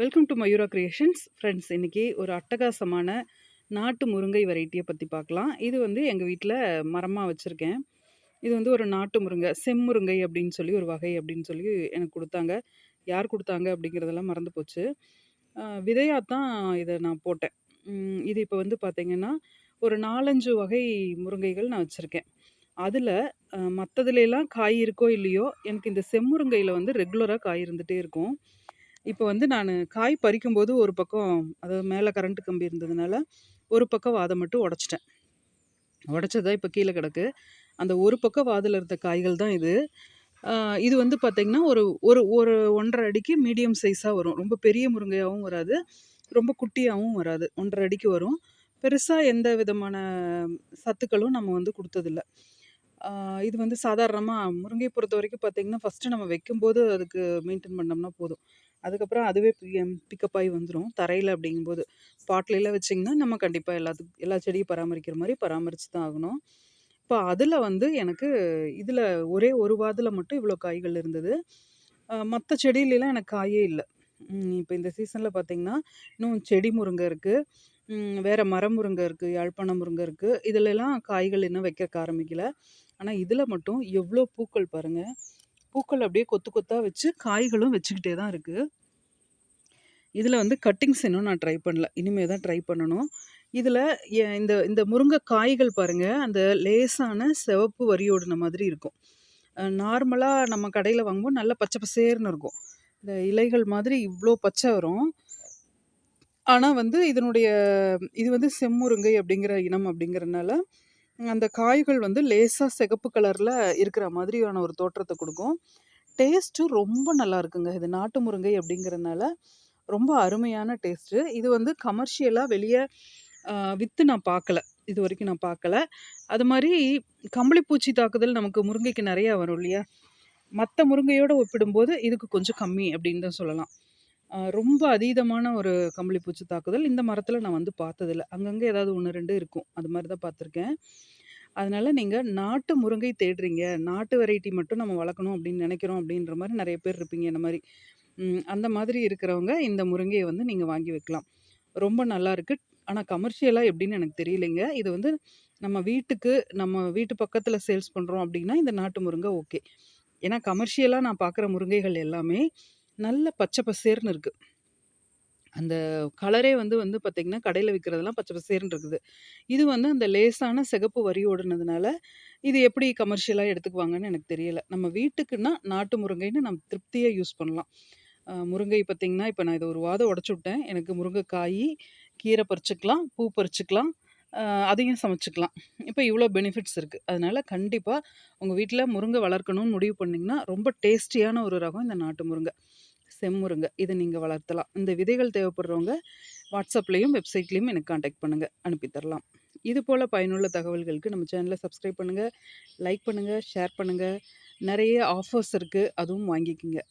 Welcome to Mayura creations friends இன்றைக்கி ஒரு அட்டகாசமான நாட்டு முருங்கை வெரைட்டியை பற்றி பார்க்கலாம். இது வந்து எங்கள் வீட்டில் மரமாக வச்சுருக்கேன். இது வந்து ஒரு நாட்டு முருங்கை செம்முருங்கை அப்படின்னு சொல்லி ஒரு வகை அப்படின்னு சொல்லி எனக்கு கொடுத்தாங்க. யார் கொடுத்தாங்க அப்படிங்கிறதெல்லாம் மறந்து போச்சு. விதையாக தான் இதை நான் போட்டேன். இது இப்போ வந்து பார்த்திங்கன்னா ஒரு நாலஞ்சு வகை முருங்கைகள் நான் வச்சுருக்கேன். அதில் மற்றதுலாம் காய் இருக்கோ இல்லையோ எனக்கு இந்த செம்முருங்கையில் வந்து ரெகுலராக காய் இருந்துகிட்டே இருக்கும். இப்போ வந்து நான் காய் பறிக்கும்போது ஒரு பக்கம் அதாவது மேலே கரண்ட் கம்பி இருந்ததுனால ஒரு பக்கம் வாதை மட்டும் உடச்சிட்டேன். உடச்சதா இப்போ கீழே கிடக்கு. அந்த ஒரு பக்கம் வாதில் இருந்த காய்கள் தான் இது. இது வந்து பார்த்திங்கன்னா ஒரு ஒரு ஒரு ஒன்றரை அடிக்கு மீடியம் சைஸாக வரும். ரொம்ப பெரிய முருங்கையாகவும் வராது. ரொம்ப குட்டியாகவும் வராது. ஒன்றரை அடிக்கு வரும். பெருசாக எந்த விதமான சத்துக்களும் நம்ம வந்து கொடுத்ததில்ல. இது வந்து சாதாரணமாக முருங்கை பொறுத்த வரைக்கும் பார்த்திங்கன்னா ஃபஸ்ட்டு நம்ம வைக்கும்போது அதுக்கு மெயின்டைன் பண்ணோம்னா போதும். அதுக்கப்புறம் அதுவே பிக்கப் ஆகி வந்துடும் தரையில் அப்படிங்கும்போது பாட்டிலெலாம் வச்சிங்கன்னா நம்ம கண்டிப்பாக எல்லாத்துக்கும் எல்லா செடியும் பராமரிக்கிற மாதிரி பராமரித்து தான் ஆகணும். இப்போ அதில் வந்து எனக்கு இதில் ஒரே ஒரு வாதில் மட்டும் இவ்வளோ காய்கள் இருந்தது. மற்ற செடியிலலாம் எனக்கு காயே இல்லை. இப்போ இந்த சீசனில் பார்த்திங்கன்னா இன்னும் செடி முருங்கை இருக்குது வேறு மரம் முருங்கை இருக்குது யாழ்ப்பாண முருங்கை இருக்குது இதிலெல்லாம் காய்கள் இன்னும் வைக்க ஆரம்பிக்கல. ஆனால் இதில் மட்டும் எவ்வளோ பூக்கள் பாருங்கள் பூக்கள் அப்படியே கொத்து கொத்தாக வச்சு காய்களும் வச்சுக்கிட்டே தான் இருக்குது இதில் வந்து கட்டிங்ஸ் இன்னும் நான் ட்ரை பண்ணல. இனிமே தான் ட்ரை பண்ணணும். இதில் இந்த இந்த முருங்கை காய்கள் பாருங்கள் அந்த லேசான சிவப்பு வரியோடின மாதிரி இருக்கும். நார்மலாக நம்ம கடையில் வாங்கும்போது நல்லா பச்சை பசேர்னு இருக்கும். இந்த இலைகள் மாதிரி இவ்வளோ பச்சை வரும். ஆனால் வந்து இதனுடைய இது வந்து செம்முருங்கை அப்படிங்கிற இனம் அப்படிங்கிறனால அந்த காய்கள் வந்து லேசாக சிகப்பு கலரில் இருக்கிற மாதிரியான ஒரு தோற்றத்தை கொடுக்கும். டேஸ்ட்டு ரொம்ப நல்லா இருக்குங்க. இது நாட்டு முருங்கை அப்படிங்கிறதுனால ரொம்ப அருமையான டேஸ்ட்டு. இது வந்து கமர்ஷியலாக வெளியே விற்று நான் பார்க்கல இது வரைக்கும் நான் பார்க்கல அது மாதிரி கம்பளிப்பூச்சி தாக்குதல் நமக்கு முருங்கைக்கு நிறையா வரும் இல்லையா? மற்ற முருங்கையோடு ஒப்பிடும்போது இதுக்கு கொஞ்சம் கம்மி அப்படின்னு தான் சொல்லலாம். ரொம்ப அதீதமான ஒரு கம்பளி பூச்சி தாக்குதல். இந்த மரத்தில் நான் வந்து பார்த்ததில்ல. அங்கங்கே ஏதாவது ஒன்று ரெண்டு இருக்கும். அது மாதிரி தான் பார்த்துருக்கேன். அதனால் நீங்கள் நாட்டு முருங்கை தேடுறீங்க. நாட்டு வெரைட்டி மட்டும் நம்ம வளர்க்கணும் அப்படின்னு நினைக்கிறோம் அப்படின்ற மாதிரி நிறைய பேர் இருப்பீங்க இந்த மாதிரி. அந்த மாதிரி இருக்கிறவங்க இந்த முருங்கையை வந்து நீங்கள் வாங்கி வைக்கலாம். ரொம்ப நல்லா இருக்குது ஆனால் கமர்ஷியலாக எப்படின்னு எனக்கு தெரியலைங்க. இது வந்து நம்ம வீட்டுக்கு நம்ம வீட்டு பக்கத்தில் சேல்ஸ் பண்ணுறோம் அப்படின்னா இந்த நாட்டு முருங்கை ஓகே ஏன்னா கமர்ஷியலாக நான் பார்க்குற முருங்கைகள் எல்லாமே நல்ல பச்சை பசேர்னு இருக்குது அந்த கலரே வந்து வந்து பார்த்திங்கன்னா கடையில் விற்கிறதெல்லாம் பச்சை பசேர்னு இருக்குது. இது வந்து அந்த லேசான சிகப்பு வரி ஓடுனதுனால இது எப்படி கமர்ஷியலாக எடுத்துக்குவாங்கன்னு எனக்கு தெரியலை. நம்ம வீட்டுக்குன்னா நாட்டு முருங்கைன்னு நம்ம திருப்தியாக யூஸ் பண்ணலாம். முருங்கை பார்த்திங்கன்னா இப்போ நான் இதை ஒரு வாதம் உடச்சி விட்டேன். எனக்கு முருங்கைக்காய் கீரை பறிச்சுக்கலாம் பூ பறிச்சுக்கலாம் அதையும் சமைச்சிக்கலாம். இப்போ இவ்வளோ பெனிஃபிட்ஸ் இருக்குது அதனால் கண்டிப்பாக உங்கள் வீட்டில் முருங்கை வளர்க்கணும்னு முடிவு பண்ணிங்கன்னா ரொம்ப டேஸ்டியான ஒரு ரகம் இந்த நாட்டு முருங்கை. செம்முருங்கை. இதை நீங்கள் வளர்த்தலாம். இந்த விதைகள் தேவைப்படுறவங்க வாட்ஸ்அப்லேயும் வெப்சைட்லேயும் எனக்கு காண்டாக்ட் பண்ணுங்கள் அனுப்பித்தரலாம் இது போல் பயனுள்ள தகவல்களுக்கு நம்ம சேனலை சப்ஸ்கிரைப் பண்ணுங்கள் லைக் பண்ணுங்கள் ஷேர் பண்ணுங்கள் நிறைய ஆஃபர்ஸ் இருக்குது அதுவும் வாங்கிக்கோங்க.